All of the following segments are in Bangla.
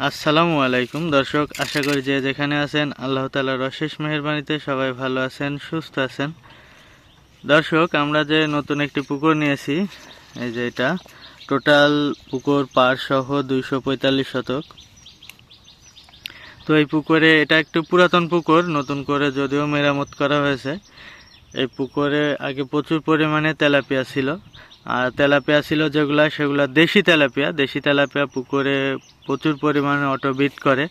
আসসালামু আলাইকুম। দর্শক, আশা করি যে যেখানে আছেন, আল্লাহ তালার অশেষ মেহরবানিতে সবাই ভালো আছেন, সুস্থ আছেন। দর্শক, আমরা যে নতুন একটি পুকুর নিয়েছি, এই যে এটা, টোটাল পুকুর পার সহ দুইশো পঁয়তাল্লিশ শতক। তো এই পুকুরে, এটা একটু পুরাতন পুকুর, নতুন করে যদিও মেরামত করা হয়েছে। এই পুকুরে আগে প্রচুর পরিমাণে তেলাপিয়া ছিল। আর তেলাপিয়া ছিল যেগুলো, সেগুলো দেশি তেলাপিয়া। দেশি তেলাপিয়া পুকুরে প্রচুর পরিমাণে অটোবিট করে।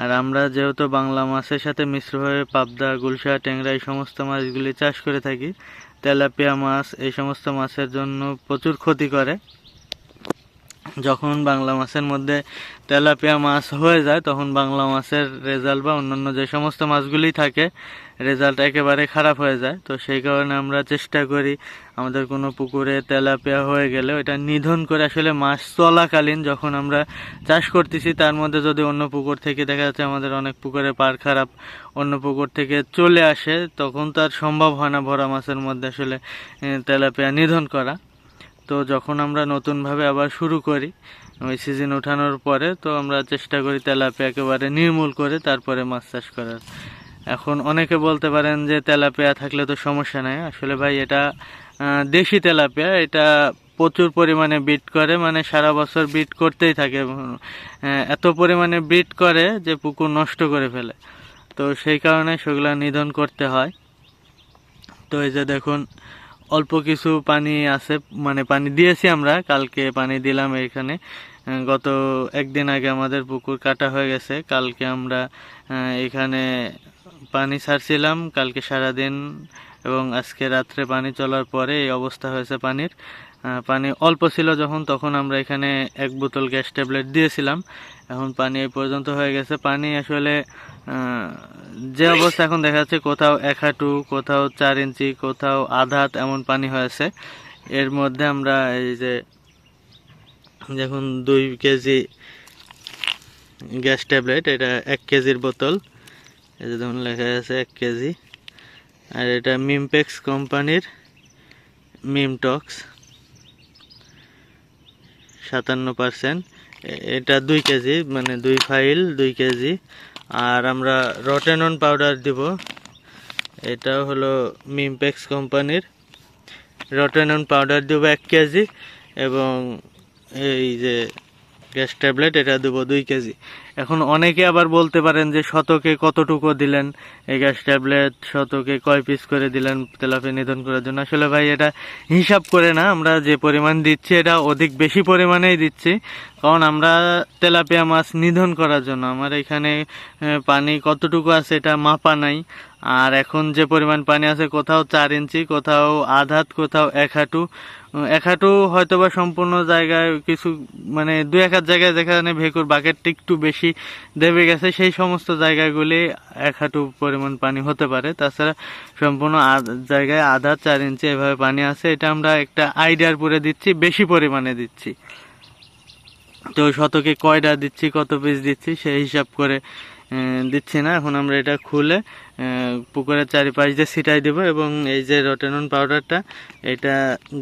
আর আমরা যেহেতু বাংলা মাছের সাথে মিশ্র হয়ে পাবদা, গুলশা, ট্যাংরা এই সমস্ত মাছগুলি চাষ করে থাকি, তেলাপিয়া মাছ এই সমস্ত মাছের জন্য প্রচুর ক্ষতি করে। যখন বাংলা মাছের মধ্যে তেলাপিয়া মাছ হয়ে যায়, তখন বাংলা মাছের রেজাল্ট বা অন্যান্য যে সমস্ত মাছগুলি থাকে, রেজাল্ট একেবারে খারাপ হয়ে যায়। তো সেই কারণে আমরা চেষ্টা করি, আমাদের কোনো পুকুরে তেলাপিয়া হয়ে গেলে ওটা নিধন করে আসলে মাছ চলাকালীন যখন আমরা চাষ করতেছি, তার মধ্যে যদি অন্য পুকুর থেকে দেখা যাচ্ছে আমাদের অনেক পুকুরে পার খারাপ অন্য পুকুর থেকে চলে আসে, তখন তার সম্ভব হয় না ভরা মাছের মধ্যে আসলে তেলাপিয়া নিধন করা। তো যখন আমরা নতুনভাবে আবার শুরু করি, ওই সিজন ওঠানোর পরে তো আমরা চেষ্টা করি তেলাপিয়া একেবারে নির্মূল করে তারপরে মাছ চাষ করার। এখন অনেকে বলতে পারেন যে তেলাপিয়া থাকলে তো সমস্যা নাই। আসলে ভাই এটা দেশি তেলাপিয়া, এটা প্রচুর পরিমাণে বিট করে মানে সারা বছর বিট করতেই থাকে। এত পরিমাণে বিট করে যে পুকুর নষ্ট করে ফেলে। তো সেই কারণে সেগুলো নিধন করতে হয়। তো এই যে দেখুন অল্প কিছু পানি আছে মানে পানি দিয়েছি আমরা, কালকে পানি দিলাম এখানে। গত একদিন আগে আমাদের পুকুর কাটা হয়ে গেছে, কালকে আমরা এখানে পানি ছাড়ছিলাম, কালকে সারাদিন এবং আজকে রাত্রে পানি চলার পরে এই অবস্থা হয়েছে পানির। পানি অল্প ছিল যখন, তখন আমরা এখানে এক বোতল গ্যাস ট্যাবলেট দিয়েছিলাম। এখন পানি এই পর্যন্ত হয়ে গেছে। পানি আসলে যে অবস্থা এখন দেখা যাচ্ছে, কোথাও এক হাঁটু, কোথাও চার ইঞ্চি, কোথাও আধা এমন পানি হয়েছে। এর মধ্যে আমরা এই যে যখন দুই কেজি গ্যাস ট্যাবলেট, এটা এক কেজির বোতল। এই যে দেখুন, লেখা আছে এক কেজি। আর এটা মিমপেক্স কোম্পানির মিমটক্স। সাতান্ন পার্সেন্ট। এটা দুই কেজি মানে দুই ফাইল, দুই কেজি। আর আমরা রটেনন পাউডার দিব। এটা হলো মিমপেক্স কোম্পানির। রটেনন পাউডার দেবো এক কেজি এবং এই যে গ্যাস ট্যাবলেট, এটা দেবো দুই কেজি। এখন অনেকে আবার বলতে পারেন যে শতকে কতটুকু দিলেন এই গ্যাস ট্যাবলেট, শতকে কয় পিস করে দিলেন তেলাপিয়া নিধন করার জন্য। আসলে ভাই, এটা হিসাব করে না, আমরা যে পরিমাণ দিচ্ছি, এটা অধিক বেশি পরিমাণেই দিচ্ছি। কারণ আমরা তেলাপিয়া মাছ নিধন করার জন্য, আমার এখানে পানি কতটুকু আছে এটা মাপা নাই। আর এখন যে পরিমাণ পানি আছে, কোথাও চার ইঞ্চি, কোথাও আধাত কোথাও এক হাঁটু এক হাঁটু হয়তো বা সম্পূর্ণ জায়গায় কিছু মানে দু এক হাত জায়গায় যেখানে ভেকুর বাকেটটা একটু বেশি দেবে গেছে, সেই সমস্ত জায়গাগুলি এক হাঁটু পরিমাণ পানি হতে পারে। তাছাড়া সম্পূর্ণ জায়গায় আধা চার ইঞ্চি এভাবে পানি আছে। এটা আমরা একটা আইডিয়ার পুরে দিচ্ছি, বেশি পরিমাণে দিচ্ছি। তো শতকে কয়টা দিচ্ছি, কত পিস দিচ্ছি, সেই হিসাব করে দিচ্ছি না। এখন আমরা এটা খুলে পুকুরের চারিপাশ দিয়ে ছিটাই দেব এবং এই যে রটেনন পাউডারটা, এটা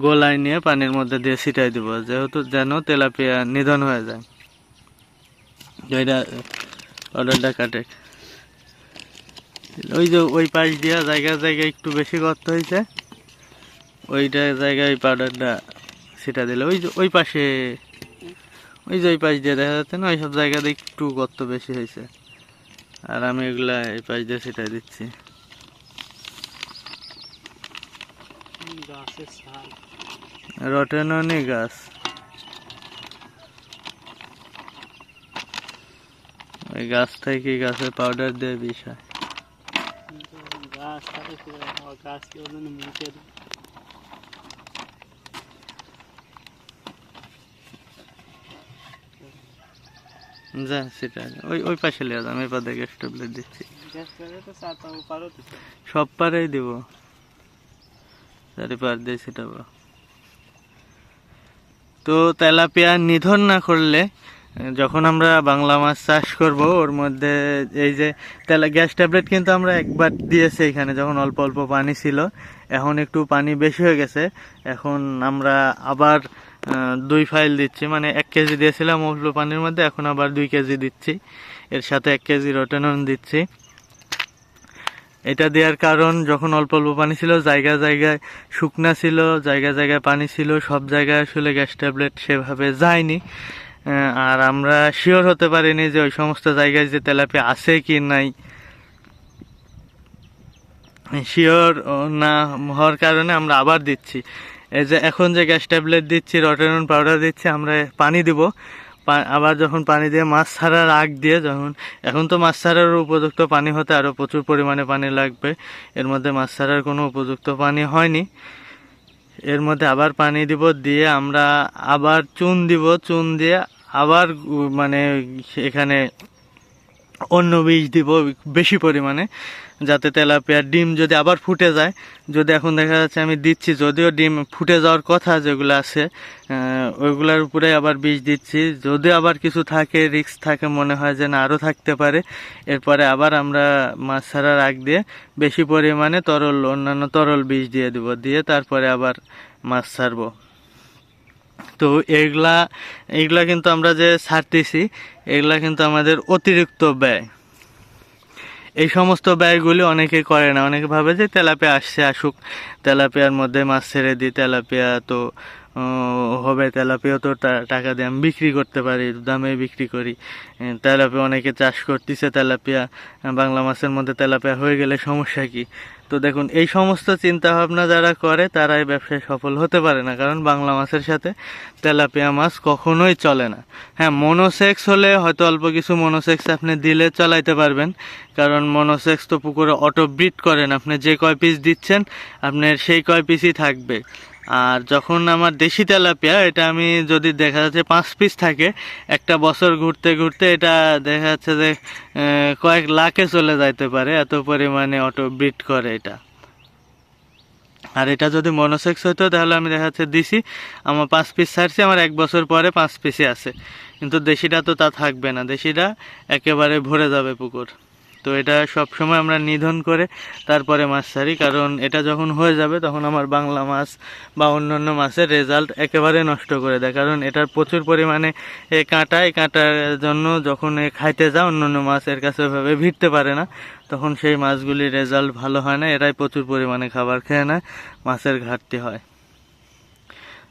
গোলায় নিয়ে পানির মধ্যে দিয়ে ছিটাই দেব, যেহেতু যেন তেলাপিয়া নিধন হয়ে যায়। পাউডারটা কাটে। ওই যে ওই পাশ দিয়া জায়গা জায়গায় একটু বেশি গর্ত হয়েছে, ওইটা জায়গায় পাউডারটা ছিটা দিলে। ওই ওই পাশে, ওই যে ওই পাশ দিয়ে দেখা যাচ্ছে না ওই ওইসব জায়গাতে একটু গর্ত বেশি হয়েছে। আর আমি এগুলা এই পাশ দিয়ে ছিটাই দিচ্ছি। রটেননি গাছ। ওই গাছ থেকে গাছের পাউডার দিয়ে বিষয়। গাছ গাছ যা সেটা ওই ওই পাশে লিয়ে এবার দিচ্ছি। সব পারেই দিব। চারিপার দিয়ে ছিটাবো। তো তেলাপিয়া নিধন না করলে, যখন আমরা বাংলা মাছ চাষ করব, ওর মধ্যে এই যে তেলা, গ্যাস ট্যাবলেট কিন্তু আমরা একবার দিয়েছি এখানে, যখন অল্প অল্প পানি ছিল। এখন একটু পানি বেশি হয়ে গেছে। এখন আমরা আবার দুই ফাইল দিচ্ছি। মানে এক কেজি দিয়েছিলাম অল্প পানির মধ্যে, এখন আবার দুই কেজি দিচ্ছি। এর সাথে এক কেজি রোটেনন দিচ্ছি। এটা দেওয়ার কারণ, যখন অল্প অল্প পানি ছিল জায়গা জায়গায় শুকনা ছিল জায়গা জায়গায় পানি ছিল, সব জায়গায় আসলে গ্যাস ট্যাবলেট সেভাবে যায়নি। আর আমরা শিওর হতে পারিনি যে ওই সমস্ত জায়গায় যে তেলাপি আছে কি নাই। শিওর না হওয়ার কারণে আমরা আবার দিচ্ছি। এই যে এখন যে গ্যাস ট্যাবলেট দিচ্ছি, রটেনন পাউডার দিচ্ছি, আমরা পানি দিব। আবার যখন পানি দিয়ে মাছ ছাড়ার আগ দিয়ে যখন, এখন তো মাছ ছাড়ার উপযুক্ত পানি হতে আরও প্রচুর পরিমাণে পানি লাগবে। এর মধ্যে মাছ ছাড়ার কোনো উপযুক্ত পানি হয়নি। এর মধ্যে আবার পানি দিব, দিয়ে আমরা আবার চুন দিব। চুন দিয়ে আবার মানে এখানে অন্য বীজ দিব, বেশি পরিমাণে। যাতে তেলাপিয়ার ডিম যদি আবার ফুটে যায়। যদি এখন দেখা যাচ্ছে আমি দিচ্ছি, যদিও ডিম ফুটে যাওয়ার কথা যেগুলো আছে ওইগুলোর উপরে আবার বীজ দিচ্ছি। যদি আবার কিছু থাকে রিক্স থাকে, মনে হয় যে না, আরও থাকতে পারে। এরপরে আবার আমরা মাছ ছাড়ার আগ দিয়ে বেশি পরিমাণে তরল, অন্যান্য তরল বীজ দিয়ে দিব, দিয়ে তারপরে আবার মাছ ছাড়বো। তো এগুলা এগুলা কিন্তু আমরা যে ছাড়তেছি, এগুলা কিন্তু আমাদের অতিরিক্ত ব্যয়। এই সমস্ত ব্যয়গুলি অনেকে করে না। অনেকে ভাবে যে তেলাপিয়া আসছে, আসুক। তেলাপিয়ার মধ্যে মাছ ছেড়ে দিই, তেলাপিয়া তো হবে তেলাপিয়া তো টাকা দিয়ে আমি বিক্রি করতে পারি, দামে বিক্রি করি। তেলাপিয়া অনেকে চাষ করতেছে তেলাপিয়া বাংলা মাছের মধ্যে তেলাপিয়া হয়ে গেলে সমস্যা কি? তো দেখুন, এই সমস্ত চিন্তা ভাবনা যারা করে তারা এই ব্যবসায় সফল হতে পারে না, কারণ বাংলা মাছের সাথে তেলাপিয়া মাছ কখনোই চলে না। হ্যাঁ মনোসেক্স হলে হয়তো অল্প কিছু মনোসেক্স আপনি দিলে চালাইতে পারবেন, কারণ মনোসেক্স তো পুকুরে অটো ব্রিড করেন। আপনি যে কয় পিস দিচ্ছেন, আপনার সেই কয় পিসই থাকবে। আর যখন আমার দেশি তেলাপিয়া, এটা আমি যদি দেখা যাচ্ছে পাঁচ পিস থাকে, একটা বছর ঘুরতে ঘুরতে এটা দেখা যাচ্ছে যে কয়েক লাখে চলে যাইতে পারে, এত পরিমাণে অটো ব্রিড করে এটা। আর এটা যদি মনোসেক্স হতো তাহলে আমি দেখা যাচ্ছে দিছি, আমার পাঁচ পিস ছাড়ছি, আমার এক বছর পরে পাঁচ পিসে আছে। কিন্তু দেশিটা তো তা থাকবে না, দেশিটা একেবারে ভরে যাবে পুকুর। তো এটা সব সময় আমরা নিধন করে তারপরে মাছ ছাড়ি, কারণ এটা যখন হয়ে যাবে তখন আমার বাংলা মাছ বা অন্যান্য মাছের রেজাল্ট একেবারে নষ্ট করে দেয়। কারণ এটার প্রচুর পরিমাণে এ কাঁটা, এই কাঁটার জন্য যখন এ খাইতে যায় অন্যান্য মাছ এর কাছে ওইভাবে ভিড়তে পারে না, তখন সেই মাছগুলির রেজাল্ট ভালো হয় না, এরাই প্রচুর পরিমাণে খাবার খেয়ে নেয়, মাছের ঘাটতি হয়।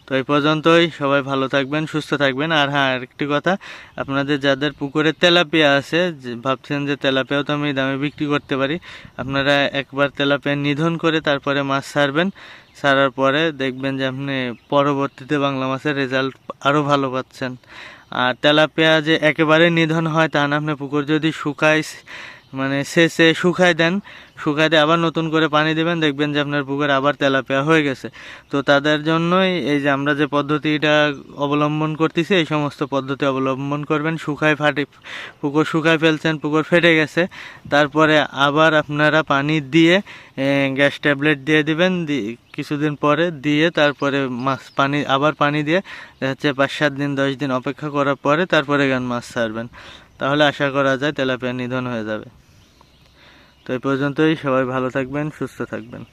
তো এই পর্যন্তই। সবাই ভালো থাকবেন, সুস্থ থাকবেন। আর হ্যাঁ আরেকটি কথা, আপনাদের যাদের পুকুরে তেলাপিয়া আছে ভাবছেন যে তেলাপিয়াও তো আমি দামে বিক্রি করতে পারি, আপনারা একবার তেলাপিয়া নিধন করে তারপরে মাছ ছাড়বেন ছাড়ার পরে দেখবেন যে আপনি পরবর্তীতে বাংলা মাছের রেজাল্ট আরও ভালো পাচ্ছেন। আর তেলাপিয়া যে একেবারে নিধন হয় তা না, আপনি পুকুর যদি শুকায় মানে শেষে শুকায় দেন। দিয়ে আবার নতুন করে পানি দিবেন, দেখবেন যে আপনার পুকুর আবার তেলাপিয়া হয়ে গেছে। তো তাদের জন্যই এই যে আমরা যে পদ্ধতিটা অবলম্বন করতেছি, এই সমস্ত পদ্ধতি অবলম্বন করবেন। শুকায় ফাটে, পুকুর শুকায় ফেলছেন, পুকুর ফেটে গেছে। তারপরে আবার আপনারা পানি দিয়ে গ্যাস ট্যাবলেট দিয়ে দিবেন কিছুদিন পরে দিয়ে তারপরে মাছ, পানি, আবার পানি দিয়ে যাচ্ছে পাঁচ সাত দিন, দশ দিন অপেক্ষা করার পরে তারপরে গান মাছ ছাড়বেন। তাহলে আশা করা যায় তেলাপিয়া নিধন হয়ে যাবে। তো এই পর্যন্তই, সবাই ভালো থাকবেন, সুস্থ থাকবেন।